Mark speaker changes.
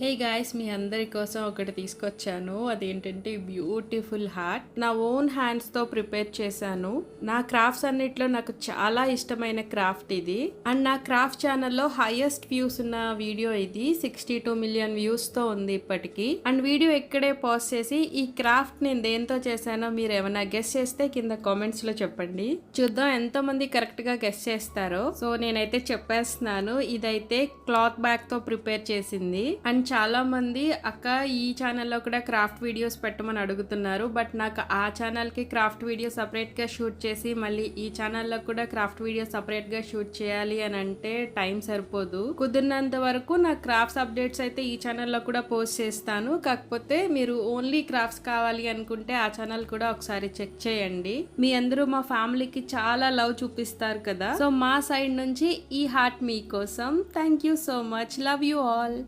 Speaker 1: Hey guys మీ అందరి కోసం ఒకటి తీసుకొచ్చాను. అదేంటంటే బ్యూటిఫుల్ హార్ట్ నా ఓన్ హ్యాండ్స్తో ప్రిపేర్ చేశాను. నా క్రాఫ్ట్స్ అన్నిట్లో నాకు చాలా ఇష్టమైన క్రాఫ్ట్ ఇది. అండ్ నా క్రాఫ్ట్ ఛానల్లో హైయెస్ట్ వ్యూస్ ఉన్న వీడియో ఇది. సిక్స్టీ టూ మిలియన్ వ్యూస్తో ఉంది ఇప్పటికీ. అండ్ వీడియో ఇక్కడే పాజ్ చేసి ఈ క్రాఫ్ట్ నేను దేంతో చేశానో మీరు ఏమైనా గెస్ చేస్తే కింద కామెంట్స్లో చెప్పండి. చూద్దాం ఎంతోమంది కరెక్ట్గా గెస్ట్ గెస్ చేస్తారో. సో నేనైతే చెప్పేస్తున్నాను. ఇదైతే క్లాత్ బ్యాగ్తో ప్రిపేర్ చేసింది. అండ్ చాలామంది అక్క ఈ ఛానల్లో కూడా క్రాఫ్ట్ వీడియోస్ పెట్టమని అడుగుతున్నారు బట్ నాకు ఆ ఛానల్కి క్రాఫ్ట్ వీడియో సపరేట్గా షూట్ చేసి మళ్ళీ ఈ ఛానల్లో కూడా క్రాఫ్ట్ వీడియో సపరేట్గా షూట్ చేయాలి అని అంటే టైం సరిపోదు. కుదిరినంత వరకు నా క్రాఫ్ట్స్ అప్డేట్స్ అయితే ఈ ఛానల్లో కూడా పోస్ట్ చేస్తాను. కాకపోతే మీరు ఓన్లీ క్రాఫ్ట్స్ కావాలి అనుకుంటే ఆ ఛానల్ కూడా ఒకసారి చెక్ చేయండి. మీ అందరూ మా ఫ్యామిలీకి చాలా లవ్ చూపిస్తారు కదా. సో మా సైడ్ నుంచి ఈ హార్ట్ మీకోసం. Thank you so much love you all